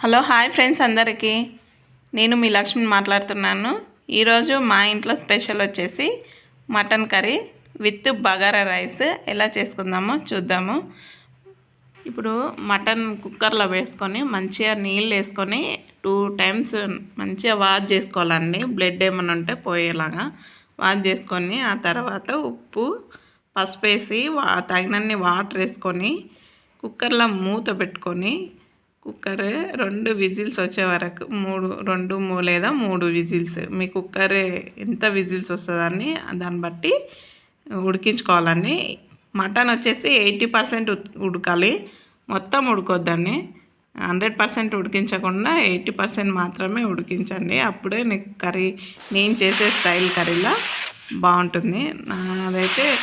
Hello hi friends అందరికీ. నేను మీ లక్ష్మి మాట్లాడుతున్నాను. ఈరోజు మా ఇంట్లో స్పెషల్ వచ్చేసి mutton curry with bagara rice. ఎలా చేసుకుందామో చూద్దాము. ఇప్పుడు మటన్ కుక్కర్లో వేసుకొని మంచిగా నీళ్ళు వేసుకొని టూ టైమ్స్ మంచిగా వాష్ చేసుకోవాలండి. బ్లడ్ ఏమైనా ఉంటే పోయేలాగా వాష్ చేసుకొని ఆ తర్వాత ఉప్పు పసుపు వేసి తగినన్ని వాటర్ వేసుకొని కుక్కర్లో మూత పెట్టుకొని కుక్కర్ రెండు విజిల్స్ వచ్చే వరకు మూడు రెండు మూ- లేదా మూడు విజిల్స్. మీ కుక్కర్ ఎంత విజిల్స్ వస్తుందని దాన్ని బట్టి ఉడికించుకోవాలండి. మటన్ వచ్చేసి ఎయిటీ పర్సెంట్ ఉడకాలి. మొత్తం ఉడకొద్దండి. హండ్రెడ్ పర్సెంట్ ఉడికించకుండా ఎయిటీ పర్సెంట్ మాత్రమే ఉడికించండి. అప్పుడే నీకు కర్రీ నేను చేసే స్టైల్ కర్రీలో బాగుంటుంది. నాదైతే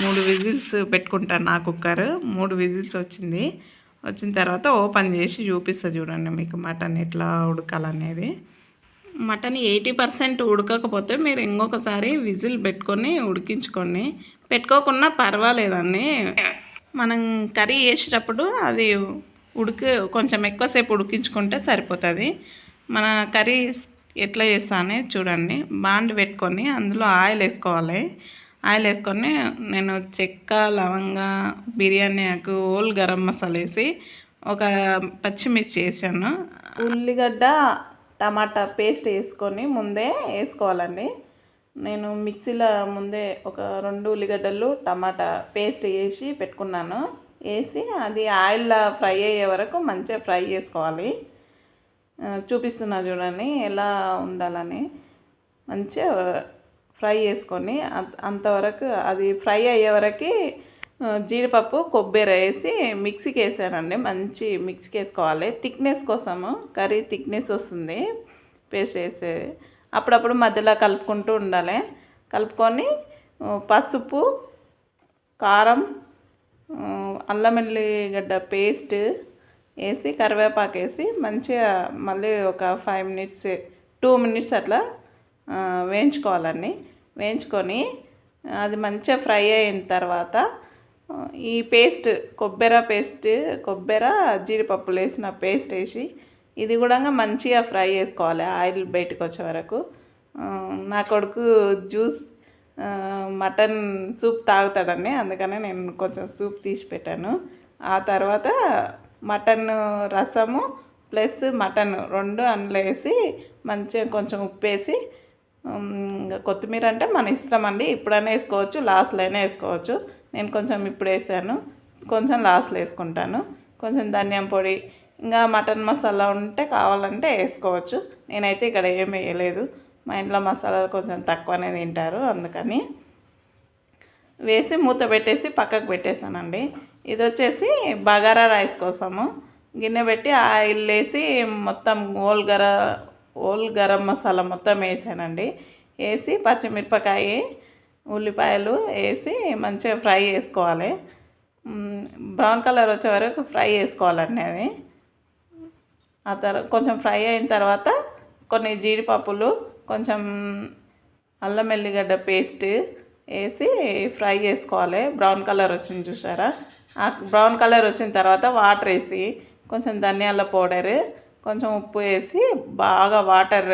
మూడు విజిల్స్ పెట్టుకుంటాను నా కుక్కర్. మూడు విజిల్స్ వచ్చింది. వచ్చిన తర్వాత ఓపెన్ చేసి చూపిస్తా చూడండి మీకు మటన్ ఎట్లా ఉడకాలనేది. మటన్ ఎయిటీ పర్సెంట్ ఉడకకపోతే మీరు ఇంకొకసారి విజిల్ పెట్టుకొని ఉడికించుకోండి. పెట్టుకోకుండా పర్వాలేదండి. మనం కర్రీ వేసేటప్పుడు అది ఉడికి కొంచెం ఎక్కువసేపు ఉడికించుకుంటే సరిపోతుంది. మన కర్రీ ఎట్లా చేస్తానే చూడండి. బాండ్ పెట్టుకొని అందులో ఆయిల్ వేసుకోవాలి. ఆయిల్ వేసుకొని నేను చెక్క లవంగ బిర్యానీ ఆకు ఓల్ గరం మసాలా వేసి ఒక పచ్చిమిర్చి వేసాను. ఉల్లిగడ్డ టమాటా పేస్ట్ వేసుకొని ముందే వేసుకోవాలండి. నేను మిక్సీలో ముందే ఒక రెండు ఉల్లిగడ్డలు టమాటా పేస్ట్ వేసి పెట్టుకున్నాను. వేసి అది ఆయిల్లో ఫ్రై అయ్యే వరకు మంచిగా ఫ్రై చేసుకోవాలి. చూపిస్తున్నా చూడండి ఎలా ఉండాలని. మంచిగా ఫ్రై చేసుకొని అంత అంతవరకు అది ఫ్రై అయ్యే వరకు జీడిపప్పు కొబ్బరి వేసి మిక్సీకి వేసానండి. మంచి మిక్సీకి వేసుకోవాలి. థిక్నెస్ కోసము కర్రీ థిక్నెస్ వస్తుంది పేస్ట్ వేసే అప్పుడప్పుడు మధ్యలో కలుపుకుంటూ ఉండాలి. కలుపుకొని పసుపు కారం అల్లం వెల్లిగడ్డ పేస్ట్ వేసి కరివేపాకు వేసి మంచిగా మళ్ళీ ఒక ఫైవ్ మినిట్స్ టూ మినిట్స్ అట్లా వేయించుకోవాలండి. వేయించుకొని అది మంచిగా ఫ్రై అయిన తర్వాత ఈ పేస్ట్ కొబ్బరి పేస్ట్ కొబ్బరి జీడిపప్పులు వేసిన పేస్ట్ వేసి ఇది కూడా మంచిగా ఫ్రై చేసుకోవాలి ఆయిల్ బయటకు వచ్చే వరకు. నా కొడుకు జ్యూస్ మటన్ సూప్ తాగుతాడండి. అందుకనే నేను కొంచెం సూప్ తీసి పెట్టాను. ఆ తర్వాత మటన్ రసము ప్లస్ మటన్ రెండు అందులో వేసి మంచిగా కొంచెం ఉప్పు వేసి కొత్తిమీర అంటే మన ఇష్టం అండి. ఇప్పుడైనా వేసుకోవచ్చు లాస్ట్లో అయినా వేసుకోవచ్చు. నేను కొంచెం ఇప్పుడు వేసాను. కొంచెం లాస్ట్లో వేసుకుంటాను. కొంచెం ధనియం పొడి ఇంకా మటన్ మసాలా ఉంటే కావాలంటే వేసుకోవచ్చు. నేనైతే ఇక్కడ ఏం వేయలేదు. మా ఇంట్లో మసాలాలు కొంచెం తక్కువనే తింటారు అందుకని. వేసి మూత పెట్టేసి పక్కకు పెట్టేసానండి ఇది వచ్చేసి బగారా రైస్ కోసము. గిన్నె పెట్టి ఆయిల్ వేసి మొత్తం గోల్గర హోల్ ఓల్ గరం మసాలా మొత్తం వేసానండి. వేసి పచ్చిమిరపకాయ ఉల్లిపాయలు వేసి మంచిగా ఫ్రై చేసుకోవాలి. బ్రౌన్ కలర్ వచ్చే వరకు ఫ్రై చేసుకోవాలండి అది. ఆ తర్వాత కొంచెం ఫ్రై అయిన తర్వాత కొన్ని జీడిపప్పులు కొంచెం అల్లం వెల్లిగడ్డ పేస్ట్ వేసి ఫ్రై చేసుకోవాలి. బ్రౌన్ కలర్ వచ్చింది చూసారా? ఆ బ్రౌన్ కలర్ వచ్చిన తర్వాత వాటర్ వేసి కొంచెం ధనియాల పౌడర్ కొంచెం ఉప్పు వేసి బాగా వాటర్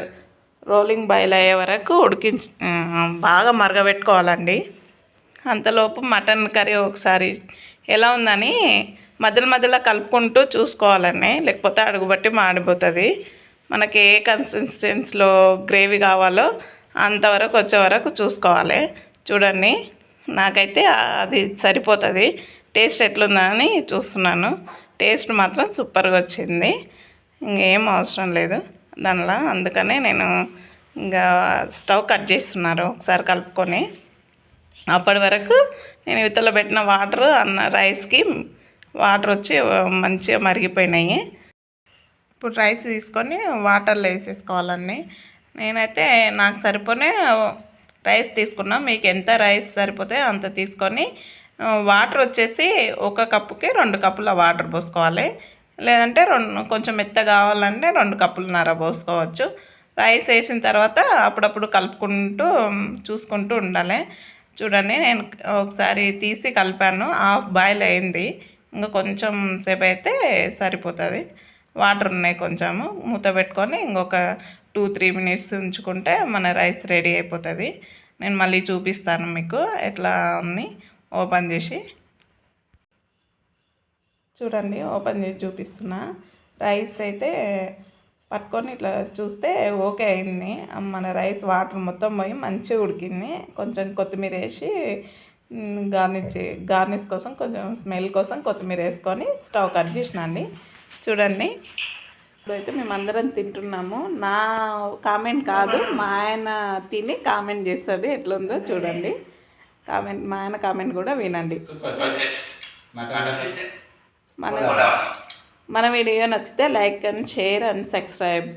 రోలింగ్ బాయిల్ అయ్యే వరకు ఉడికించి బాగా మరగబెట్టుకోవాలండి. అంతలోపు మటన్ కర్రీ ఒకసారి ఎలా ఉందని మధ్యలో మధ్యలో కలుపుకుంటూ చూసుకోవాలండి. లేకపోతే అడుగుబట్టి మాడిపోతుంది. మనకి ఏ కన్సిస్టెన్స్లో గ్రేవీ కావాలో అంతవరకు వచ్చే వరకు చూసుకోవాలి. చూడండి నాకైతే అది సరిపోతుంది. టేస్ట్ ఎట్లుందని చూస్తున్నాను. టేస్ట్ మాత్రం సూపర్గా వచ్చింది. ఇంకేం అవసరం లేదు. దానిలో అందుకనే నేను ఇంకా స్టవ్ కట్ చేస్తున్నారు ఒకసారి కలుపుకొని. అప్పటి వరకు నేను ఇతలో పెట్టిన వాటర్ అన్న రైస్కి వాటర్ వచ్చి మంచిగా మరిగిపోయినాయి. ఇప్పుడు రైస్ తీసుకొని వాటర్లో వేసేసుకోవాలండి నేనైతే నాకు సరిపోనే రైస్ తీసుకున్నా. మీకు ఎంత రైస్ సరిపోతే అంత తీసుకొని వాటర్ వచ్చేసి ఒక కప్పుకి రెండు కప్పుల వాటర్ పోసుకోవాలి. లేదంటే రెండు కొంచెం మెత్త కావాలంటే రెండు కప్పులున్నర పోసుకోవచ్చు. రైస్ వేసిన తర్వాత అప్పుడప్పుడు కలుపుకుంటూ చూసుకుంటూ ఉండాలి. చూడండి నేను ఒకసారి తీసి కలిపాను. హాఫ్ బాయిల్ అయింది. ఇంకా కొంచెం సేపు అయితే సరిపోతుంది. వాటర్ ఉన్నాయి కొంచెము. మూత పెట్టుకొని ఇంకొక టూ త్రీ మినిట్స్ ఉంచుకుంటే మన రైస్ రెడీ అయిపోతుంది. నేను మళ్ళీ చూపిస్తాను మీకు ఎట్లా ఉంది. ఓపెన్ చేసి. చూడండి ఓపెన్ చేసి చూపిస్తున్నా. రైస్ అయితే పట్టుకొని ఇట్లా చూస్తే ఓకే అయింది. మన రైస్ వాటర్ మొత్తం పోయి మంచిగా ఉడికింది. కొంచెం కొత్తిమీర వేసి గార్నిష్ గార్నిష్ కోసం కొంచెం స్మెల్ కోసం కొత్తిమీర వేసుకొని స్టవ్ కట్ చేసినండి చూడండి. ఇప్పుడైతే మేమందరం తింటున్నాము. నా కామెంట్ కాదు మా ఆయన తిని కామెంట్ చేస్తాడు ఎట్లుందో చూడండి. కామెంట్ మా ఆయన కామెంట్ కూడా వినండి. మన మన వీడియో నచ్చితే like and share and subscribe.